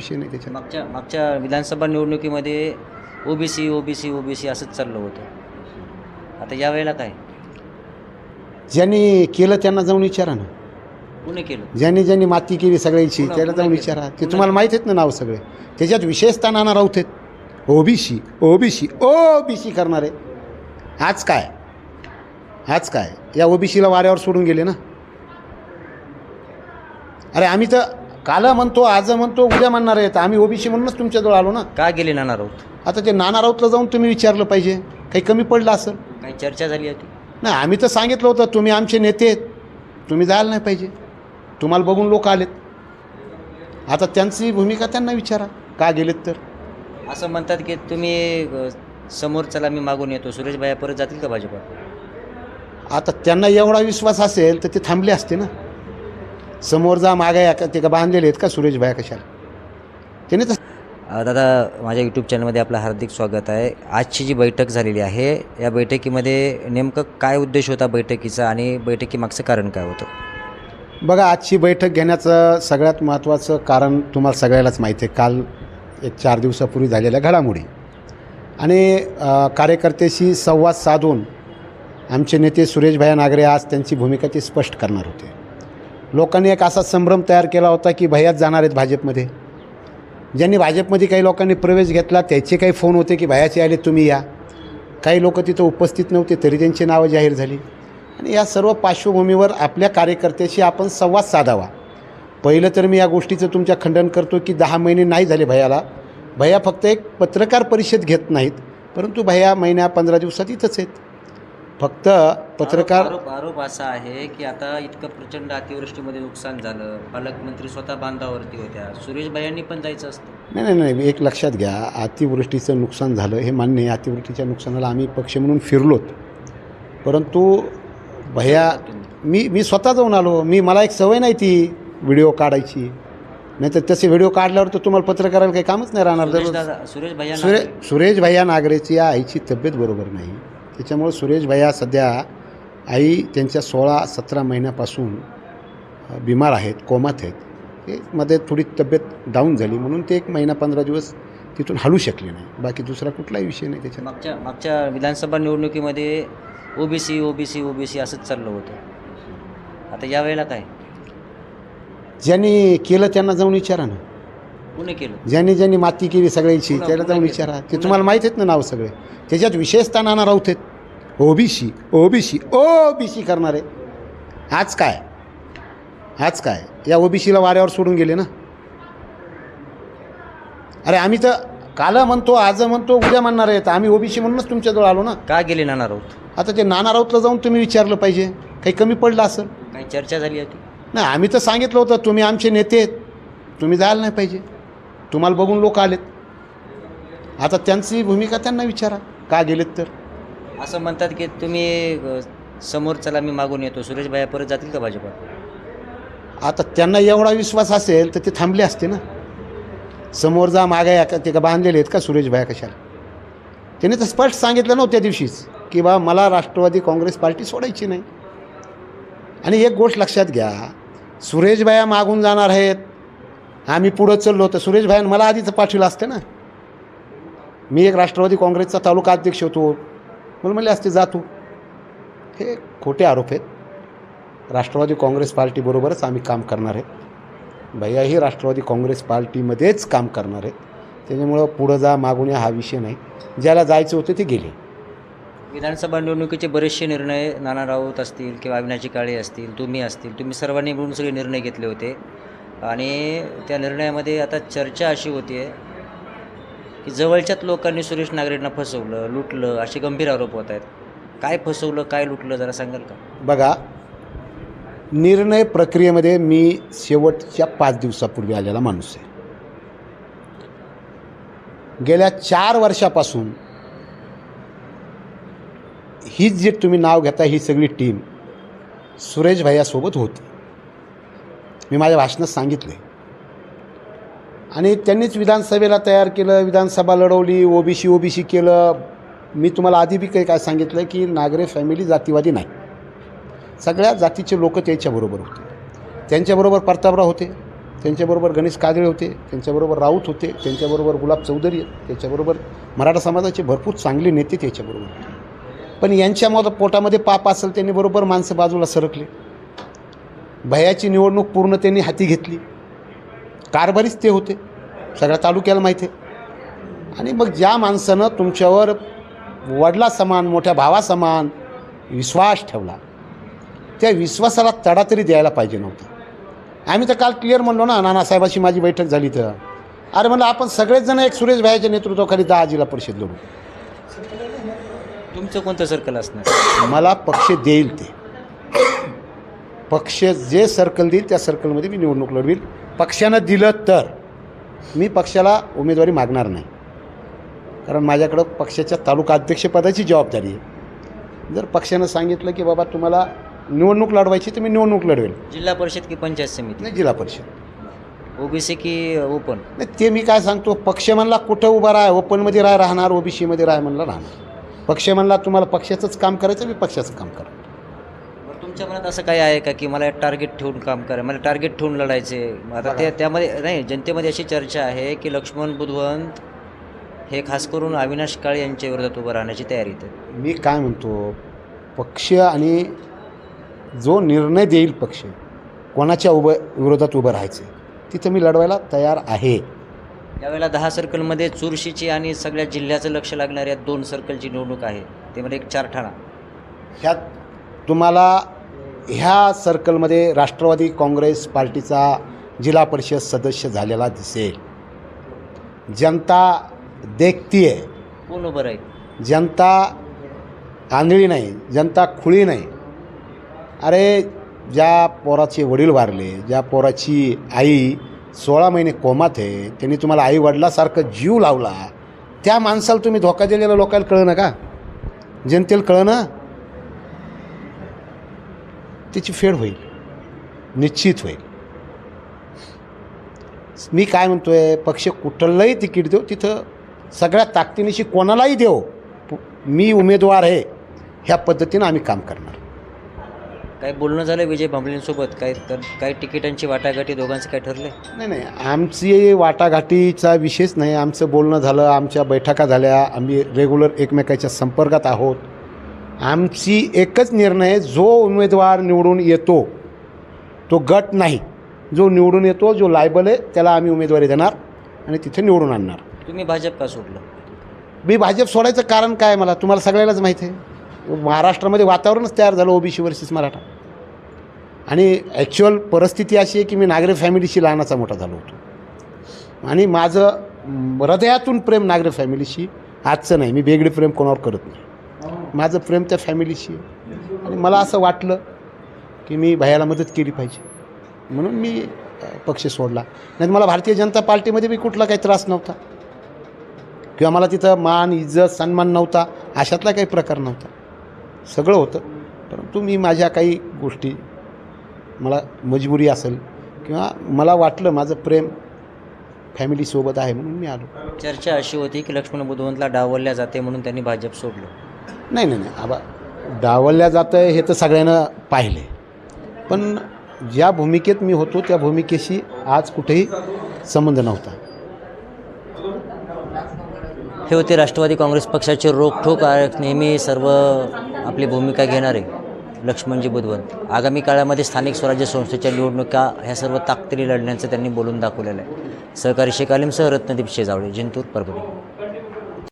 विषय नाही त्याच्यात. मागच्या मागच्या विधानसभा निवडणुकीमध्ये ओबीसी ओबीसी ओबीसी असंच चाललं होतं. आता यावेळेला काय? ज्यांनी केलं त्यांना जाऊन विचारा ना. कुणी केलं? ज्यांनी ज्यांनी माती केली सगळ्याची पुन्हा- त्याला पुन्हा जाऊन केलं. विचारा. ते पुन्हा तुम्हाला माहीत आहेत ना नाव सगळे. त्याच्यात विशेषतः नाना राऊत आहेत. ओबीसी ओबीसी ओबीसी करणारे. आज काय? आज काय? या ओबीसीला वाऱ्यावर सोडून गेले ना? अरे आम्ही तर काल म्हणतो आज म्हणतो उद्या म्हणणार आहेत. आम्ही ओबीसी म्हणूनच तुमच्याजवळ आलो ना. का गेले नाना राऊत आता ते नाना राऊतला जाऊन तुम्ही विचारलं पाहिजे. काही कमी पडलं असेल? काही चर्चा झाली होती? नाही आम्ही तर सांगितलं होतं तुम्ही आमचे नेते आहेत. तुम्ही जायला नाही पाहिजे. तुम्हाला बघून लोक आलेत. आता त्यांची भूमिका त्यांना विचारा. का गेलेत तर? असं म्हणतात की तुम्ही अ, समोर चला मी मागून येतो. सुरेश भाया परत जातील का भाजपात आता त्यांना एवढा विश्वास असेल तर ते थांबले असते ना. समोर जा मागे या का ते का बांधलेले आहेत का सुरेश भाया कशाला? त्याने तर अ, दादा माझ्या यूट्यूब चॅनलमध्ये आपलं हार्दिक स्वागत आहे. आजची जी बैठक झालेली आहे या बैठकीमध्ये नेमकं काय उद्देश होता बैठकीचा आणि बैठकीमागचं कारण काय होतं? बघा आजची बैठक घेण्याचं सगळ्यात महत्त्वाचं कारण तुम्हाला सगळ्यालाच माहिती आहे. काल एक चार दिवसापूर्वी झालेल्या घडामोडी. आणि अ, कार्यकर्त्याशी संवाद साधून आमचे नेते सुरेश भाया नागरे आज त्यांची भूमिका ते स्पष्ट करणार होते. लोकांनी एक असा संभ्रम तयार केला होता की भैयाच जाणार आहेत भाजपमध्ये. ज्यांनी भाजपमध्ये काही लोकांनी प्रवेश घेतला त्याचे काही फोन होते की भयाचे आले तुम्ही या. काही लोक तिथं उपस्थित नव्हते तरी त्यांची नावं जाहीर झाली. आणि या सर्व पार्श्वभूमीवर आपल्या कार्यकर्त्याशी आपण संवाद साधावा. पहिलं तर मी या गोष्टीचं तुमच्या खंडन करतो की दहा महिने नाही झाले भैयाला. भैया फक्त एक पत्रकार परिषद घेत नाहीत परंतु भैया महिन्या पंधरा दिवसात इथंच आहेत. फक्त पत्रकार आरोप आरोप असा आहे की आता इतकं प्रचंड अतिवृष्टीमध्ये नुकसान झालं. पालकमंत्री स्वतः बांधावरती होत्या. सुरेश भायांनी पण जायचं असतं. नाही नाही नाही. एक लक्षात घ्या. अतिवृष्टीचं नुकसान झालं हे मान्य आहे. अतिवृष्टीच्या नुकसानाला आम्ही पक्ष म्हणून फिरलोत. परंतु भैया मी मी स्वतः जाऊन आलो. मी मला एक सवय नाही ती व्हिडिओ काढायची. नाही तर तसे व्हिडिओ काढल्यावर तर तुम्हाला पत्रकाराला काही कामच नाही राहणार. सुरेश भाया सुरे सुरेश भैया नागरेची या आईची तब्येत बरोबर नाही. त्याच्यामुळं सुरेश भैया सध्या आई त्यांच्या सोळा सतरा महिन्यापासून बिमार आहेत कोमात आहेत. ते मध्ये थोडी तब्येत डाऊन झाली म्हणून ते एक महिना पंधरा दिवस तिथून हलू शकले नाही. बाकी दुसरा कुठलाही विषय नाही त्याच्यात. मागच्या मागच्या विधानसभा निवडणुकीमध्ये ओबीसी ओबीसी ओबीसी असंच चाललं होतं. आता यावेळेला काय? ज्यांनी केलं त्यांना जाऊन विचारा ना. कुणी केलं? ज्यांनी ज्यांनी माती केली सगळ्याची त्याला जाऊन. विचारा. ते तुम्हाला माहीत आहेत ना नाव सगळे. त्याच्यात विशेषतः नाना राऊत आहेत. ओबीसी ओबीसी ओबीसी करणारे. आज काय? आज काय? या ओबीसीला वाऱ्यावर सोडून गेले ना? अरे आम्ही तर काल म्हणतो आज म्हणतो उद्या म्हणणार आहेत. आम्ही ओबीसी म्हणूनच तुमच्याजवळ आलो ना? का गेले नाना राऊत? आता ते नाना राऊतला जाऊन तुम्ही विचारलं पाहिजे. काही कमी पडलं असेल काही चर्चा झाली होती. नाही आम्ही तर सांगितलं होतं तुम्ही आमचे नेते आहेत. तुम्ही जायला नाही पाहिजे. तुम्हाला बघून लोक आलेत. आता त्यांची भूमिका त्यांना विचारा. का गेलेत तर? असं म्हणतात की तुम्ही समोर चला मी मागून येतो. सुरेश भाया परत जातील का भाजपात आता त्यांना एवढा विश्वास असेल तर ते थांबले असते ना. समोर जा मागे या का ते का बांधलेले आहेत का सुरेश भाया कशाला? त्याने तर स्पष्ट सांगितलं नव्हतं त्या दिवशीच की बा मला राष्ट्रवादी काँग्रेस पार्टी सोडायची नाही. आणि एक गोष्ट लक्षात घ्या सुरेश भाया मागून जाणार आहेत. आम्ही पुढं चाललो तर सुरेश भायानं मला आधीच पाठविलं असतं ना. मी एक राष्ट्रवादी काँग्रेसचा तालुका अध्यक्ष होतो. मला म्हणले असते जातो हे खोटे आरोप आहेत. राष्ट्रवादी काँग्रेस पार्टीबरोबरच आम्ही काम करणार आहे भैयाही राष्ट्रवादी काँग्रेस पार्टीमध्येच काम करणार आहेत. त्याच्यामुळं पुढं जा मागून या हा विषय नाही. ज्याला जायचं होतं ते गेले. विधानसभा निवडणुकीचे बरेचसे निर्णय नाना राऊत असतील किंवा अविनाशी काळे असतील तुम्ही असतील तुम्ही सर्वांनी मिळून सगळे निर्णय घेतले होते. आणि त्या निर्णयामध्ये आता चर्चा अशी होती आहे की जवळच्याच लोकांनी सुरेश नागरेंना फसवलं लुटलं असे गंभीर आरोप होत आहेत. काय फसवलं काय लुटलं जरा सांगाल का? बघा निर्णय प्रक्रियेमध्ये मी शेवटच्या पाच दिवसापूर्वी आलेला माणूस आहे. गेल्या चार वर्षापासून हीच जे तुम्ही नाव घेता ही सगळी टीम सुरेश भैयासोबत होती. मी माझ्या भाषणात सांगितले आणि त्यांनीच विधानसभेला तयार केलं विधानसभा लढवली ओबीसी ओबीसी केलं. मी तुम्हाला आधी बी काही काय सांगितलं की नागरे फॅमिली जातीवादी नाही. सगळ्या जातीचे लोक त्याच्याबरोबर होते. त्यांच्याबरोबर प्रतापराव होते त्यांच्याबरोबर गणेश काजळे होते त्यांच्याबरोबर राऊत होते त्यांच्याबरोबर गुलाब चौधरी आहेत त्याच्याबरोबर मराठा समाजाचे भरपूर चांगले नेते त्याच्याबरोबर होते. पण यांच्या पोटामध्ये पाप असेल त्यांनी बरोबर माणसं बाजूला सरकले. भयाची निवडणूक पूर्ण त्यांनी हाती घेतली. कारभारीच ते होते. सगळ्या तालुक्याला माहिती आहे. आणि मग ज्या माणसानं तुमच्यावर वडला समान मोठ्या भावासमान विश्वास ठेवला त्या विश्वासाला तडा तरी द्यायला पाहिजे नव्हता. आम्ही तर काल क्लिअर म्हणलो ना नानासाहेबाशी माझी बैठक झाली तर. अरे म्हणलं आपण सगळेच जण एक सुरेश भाईच्या नेतृत्वाखाली दहा जिल्हा परिषद लढू तुमचं कोणतं सर्कल असणार? मला पक्ष देईल ते. पक्ष जे सर्कल देईल त्या सर्कलमध्ये मी निवडणूक लढवील. पक्षानं दिलं तर मी पक्षाला उमेदवारी मागणार नाही. कारण माझ्याकडं पक्षाच्या तालुका अध्यक्षपदाची जबाबदारी आहे. जर पक्षानं सांगितलं की बाबा तुम्हाला निवडणूक लढवायची तर मी निवडणूक लढवेल. जिल्हा परिषद की पंचायत समिती? नाही जिल्हा परिषद. ओबीसी की ओपन? नाही ते मी काय सांगतो पक्ष म्हणला कुठं उभा राहा ओपनमध्ये राह राहणार ओबीसीमध्ये राह म्हणला राहणार. पक्ष म्हणला तुम्हाला पक्षाचंच काम करायचं मी पक्षाचं काम करणार. बरं, तुमच्या मनात असं काही आहे का की मला टार्गेट ठेवून काम करा मला टार्गेट ठेवून लढायचे? आता ते त्यामध्ये नाही जनतेमध्ये अशी चर्चा आहे की लक्ष्मण बुधवंत हे खास करून अविनाश काळे यांच्या विरोधात उभं राहण्याची तयारी आहे मी काय म्हणतो पक्ष आणि जो निर्णय देईल पक्ष कोणाच्या उभं विरोधात उभं राहायचं तिथं मी लढवायला तयार आहे. यावेळेला दहा सर्कलमध्ये चुरशीची आणि सगळ्या जिल्ह्याचं लक्ष लागणाऱ्या दोन सर्कलची निवडणूक आहे. ते म्हणजे एक चार ठाणा. ह्यात तुम्हाला ह्या सर्कलमध्ये राष्ट्रवादी काँग्रेस पार्टीचा जिल्हा परिषद सदस्य झालेला दिसेल. जनता देखतीये. कोण उभं राहील? जनता आंधळी नाही जनता खुळी नाही. अरे ज्या पोराचे वडील वारले ज्या पोराची आई सोळा महिने कोमात आहे त्यांनी तुम्हाला आई वडिलासारखं जीव लावला त्या माणसाला तुम्ही धोका दिलेल्या लोकांना कळलं का? जनतेला कळलं त्याची फेड होईल. निश्चित होईल. मी काय म्हणतो आहे पक्ष कुठलंही तिकीट देऊ तिथं सगळ्या ताकदीनिशी कोणालाही देऊ मी उमेदवार आहे ह्या पद्धतीनं आम्ही काम करणार. काही बोलणं झालं विजय भांबलेंसोबत काही तर काही तिकिटांची वाटाघाटी दोघांचं काय ठरले नाही नाही आमची वाटाघाटीचा विषयच नाही. आमचं बोलणं झालं आमच्या बैठका झाल्या. आम्ही रेग्युलर एकमेकाच्या संपर्कात आहोत. आमची एकच निर्णय जो उमेदवार निवडून येतो तो गट नाही. जो निवडून येतो जो लायबल आहे त्याला आम्ही उमेदवारी देणार आणि तिथे निवडून आणणार. तुम्ही भाजप का सोडलं? मी भाजप सोडायचं कारण काय मला? तुम्हाला सगळ्यालाच माहिती आहे. महाराष्ट्रामध्ये वातावरणच तयार झालं ओबीसी वर्सेस मराठा. आणि ॲक्च्युअल परिस्थिती अशी आहे की मी नागरे फॅमिलीशी लहानाचा मोठा झालो होतो. आणि माझं हृदयातून प्रेम नागरे फॅमिलीशी आजचं नाही. मी वेगळे प्रेम कोणावर करत नाही. माझं प्रेम त्या फॅमिलीशी आहे. आणि मला असं वाटलं की मी भयाला मदत केली पाहिजे. म्हणून मी पक्ष सोडला. नाही मला भारतीय जनता पार्टीमध्ये बी कुठला काही त्रास नव्हता. किंवा मला तिथं मान इज्जत सन्मान नव्हता. अशातला काही प्रकार नव्हता. सगळं होतं. परंतु मी माझ्या काही गोष्टी मला मजबुरी असेल किंवा मला वाटलं माझं प्रेम फॅमिलीसोबत आहे म्हणून मी आलो. चर्चा अशी होती की लक्ष्मण बुधवंतला डावलल्या जाते म्हणून त्यांनी भाजप सोडलं. नाही नाही नाही. आबा डावलल्या जातं आहे हे तर सगळ्यांना पाहिले. पण ज्या भूमिकेत मी होतो त्या भूमिकेशी आज कुठेही संबंध नव्हता. हे होते राष्ट्रवादी काँग्रेस पक्षाचे रोखठोक आयोग नेहमी सर्व आपली भूमिका घेणारे लक्ष्मणजी बुधवंत. आगामी काळामध्ये स्थानिक स्वराज्य संस्थेच्या निवडणुका ह्या सर्व ताकदीने लढण्याचं त्यांनी बोलून दाखवलेलं आहे. सहकारी शेख आलिमसह रत्नदीप शेजावळे जिंतूर परभणी.